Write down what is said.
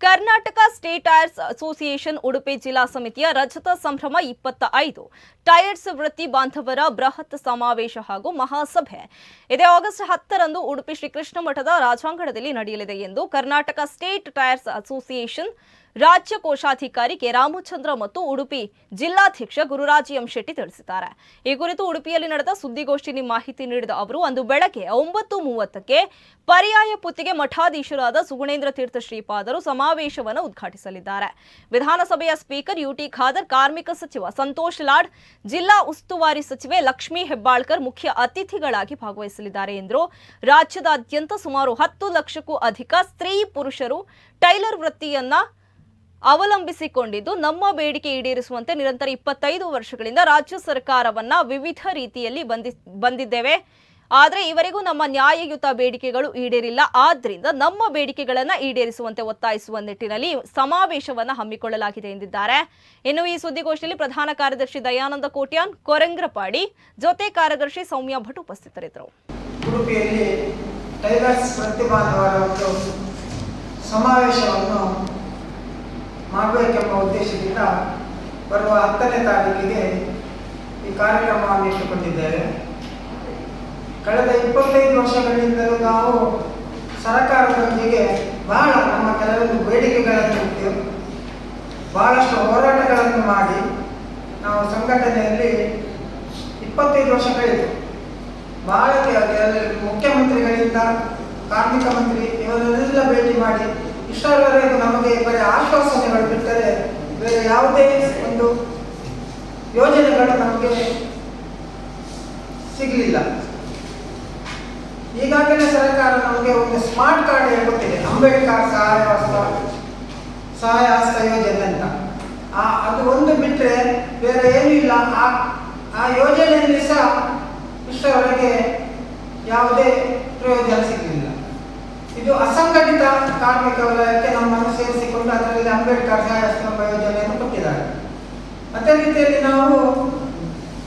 Karnataka state tyres association Udupi ಜಿಲ್ಲಾ ಸಮಿತಿಯ ರಜತ ಸಂಭ್ರಮ ಇಪ್ಪತ್ತ ಐದು ಟೈರ್ಸ್ ವೃತ್ತಿ ಬಾಂಧವರ ಬೃಹತ್ ಸಮಾವೇಶ ಹಾಗೂ ಮಹಾಸಭೆ. ಇದೇ ಆಗಸ್ಟ್ ಹತ್ತರಂದು ಉಡುಪಿ ಶ್ರೀಕೃಷ್ಣ ಮಠದ ರಾಜಾಂಗಣದಲ್ಲಿ ನಡೆಯಲಿದೆ ಎಂದು ಕರ್ನಾಟಕ ಸ್ಟೇಟ್ ಟೈರ್ಸ್ ಅಸೋಸಿಯೇಷನ್ ರಾಜ್ಯ ಕೋಶಾಧಿಕಾರಿ ಕೆ ರಾಮಚಂದ್ರ ಮತ್ತು ಉಡುಪಿ ಜಿಲ್ಲಾಧ್ಯಕ್ಷ ಗುರುರಾಜ್ ಎಂ ಶೆಟ್ಟಿ ತಿಳಿಸಿದ್ದಾರೆ. ಈ ಕುರಿತು ಉಡುಪಿಯಲ್ಲಿ ನಡೆದ ಸುದ್ದಿಗೋಷ್ಠಿಯಲ್ಲಿ ಮಾಹಿತಿ ನೀಡಿದ ಅವರು, ಅಂದು ಬೆಳಗ್ಗೆ ಒಂಬತ್ತು ಮೂವತ್ತಕ್ಕೆ ಪರ್ಯಾಯ ಪುತ್ತಿಗೆ ಮಠಾಧೀಶರಾದ ಸುಗುಣೇಂದ್ರ ತೀರ್ಥ ಶ್ರೀಪಾದರು ಸಮಾವೇಶವನ್ನು ಉದ್ಘಾಟಿಸಲಿದ್ದಾರೆ. ವಿಧಾನಸಭೆಯ ಸ್ಪೀಕರ್ ಯುಟಿ ಖಾದರ್, ಕಾರ್ಮಿಕ ಸಚಿವ ಸಂತೋಷ್ ಲಾಡ್, ಜಿಲ್ಲಾ ಉಸ್ತುವಾರಿ ಸಚಿವೆ ಲಕ್ಷ್ಮೀ ಹೆಬ್ಬಾಳ್ಕರ್ ಮುಖ್ಯ ಅತಿಥಿಗಳಾಗಿ ಭಾಗವಹಿಸಲಿದ್ದಾರೆ ಎಂದರು. ರಾಜ್ಯದಾದ್ಯಂತ ಸುಮಾರು ಹತ್ತು ಲಕ್ಷಕ್ಕೂ ಅಧಿಕ ಸ್ತ್ರೀ ಪುರುಷರು ಟೈಲರ್ ವೃತ್ತಿಯನ್ನ ಅವಲಂಬಿಸಿಕೊಂಡಿದ್ದು ನಮ್ಮ ಬೇಡಿಕೆ ಈಡೇರಿಸುವಂತೆ ನಿರಂತರ ಇಪ್ಪತ್ತೈದು ವರ್ಷಗಳಿಂದ ರಾಜ್ಯ ಸರ್ಕಾರವನ್ನ ವಿವಿಧ ರೀತಿಯಲ್ಲಿ ಬಂದಿ, ಬಂದಿದ್ದೇವೆ. ಆದರೆ ಇವರಿಗೂ ನಮ್ಮ ನ್ಯಾಯಯುತ ಬೇಡಿಕೆಗಳು ಈಡೇರಿಲ್ಲ. ಆದ್ರಿಂದ ನಮ್ಮ ಬೇಡಿಕೆಗಳನ್ನ ಈಡೇರಿಸುವಂತೆ ಒತ್ತಾಯಿಸುವ ನಿಟ್ಟಿನಲ್ಲಿ ಸಮಾವೇಶವನ್ನು ಹಮ್ಮಿಕೊಳ್ಳಲಾಗಿದೆ ಎಂದಿದ್ದಾರೆ. ಇನ್ನು ಈ ಸುದ್ದಿಗೋಷ್ಠಿಯಲ್ಲಿ ಪ್ರಧಾನ ಕಾರ್ಯದರ್ಶಿ ದಯಾನಂದ ಕೋಟ್ಯಾನ್, ಕೊರಂಗ್ರಪಾಡಿ ಜೊತೆ ಕಾರ್ಯದರ್ಶಿ ಸೌಮ್ಯ ಭಟ್ ಉಪಸ್ಥಿತರಿದ್ದರು. ಸಮಾವೇಶವನ್ನು ಮಾಡಬೇಕೆಂಬ ಉದ್ದೇಶದಿಂದ ಬರುವ ಹತ್ತನೇ ತಾರೀಕಿಗೆ ಈ ಕಾರ್ಯಕ್ರಮವನ್ನು ಇಟ್ಟುಕೊಂಡಿದ್ದೇವೆ. ಕಳೆದ ಇಪ್ಪತ್ತೈದು ವರ್ಷಗಳಿಂದಲೂ ನಾವು ಸರ್ಕಾರದೊಂದಿಗೆ ಬಹಳ ನಮ್ಮ ಕೆಲವೊಂದು ಬೇಡಿಕೆಗಳನ್ನು ಬಹಳಷ್ಟು ಹೋರಾಟಗಳನ್ನು ಮಾಡಿ ನಾವು ಸಂಘಟನೆಯಲ್ಲಿ ಇಪ್ಪತ್ತೈದು ವರ್ಷಗಳಿದೆ. ಬಹಳ ಮುಖ್ಯಮಂತ್ರಿಗಳಿಂದ ಕಾರ್ಮಿಕ ಮಂತ್ರಿ ಇವರೆಲ್ಲ ಭೇಟಿ ಮಾಡಿ ಇಷ್ಟರವರೆಗೂ ನಮಗೆ ಬರೀ ಬೇರೆ ಯಾವುದೇ ಒಂದು ಯೋಜನೆಗಳು ನಮಗೆ ಸಿಗಲಿಲ್ಲ. ಈಗಾಗಲೇ ಸರ್ಕಾರ ನಮಗೆ ಒಂದು ಸ್ಮಾರ್ಟ್ ಕಾರ್ಡ್ ಹೇಳ್ಕೊಟ್ಟಿದೆ, ಅಂಬೇಡ್ಕರ್ ಸಹಾಯ ಹಸ್ತ ಸಹಾಯ ಹಸ್ತ ಯೋಜನೆ ಅಂತ. ಆ, ಅದು ಒಂದು ಬಿಟ್ಟರೆ ಬೇರೆ ಏನೂ ಇಲ್ಲ. ಆ ಆ ಯೋಜನೆಯಲ್ಲಿ ಸಹ ಇಷ್ಟರವರೆಗೆ ಯಾವುದೇ ಪ್ರಯೋಜನ ಸಿಗಲಿಲ್ಲ. ಇದು ಅಸಂಘಟಿತ ಕಾರ್ಮಿಕ ವಲಯಕ್ಕೆ ನಮ್ಮನ್ನು ಸೇರಿಸಿಕೊಂಡು ಅದರಲ್ಲಿ ಅಂಬೇಡ್ಕರ್ ಸಹಾಯ ಹಸ್ತ ಎಂಬ ಯೋಜನೆಯನ್ನು ಕೊಟ್ಟಿದ್ದಾರೆ ಅದೇ ರೀತಿಯಲ್ಲಿ ನಾವು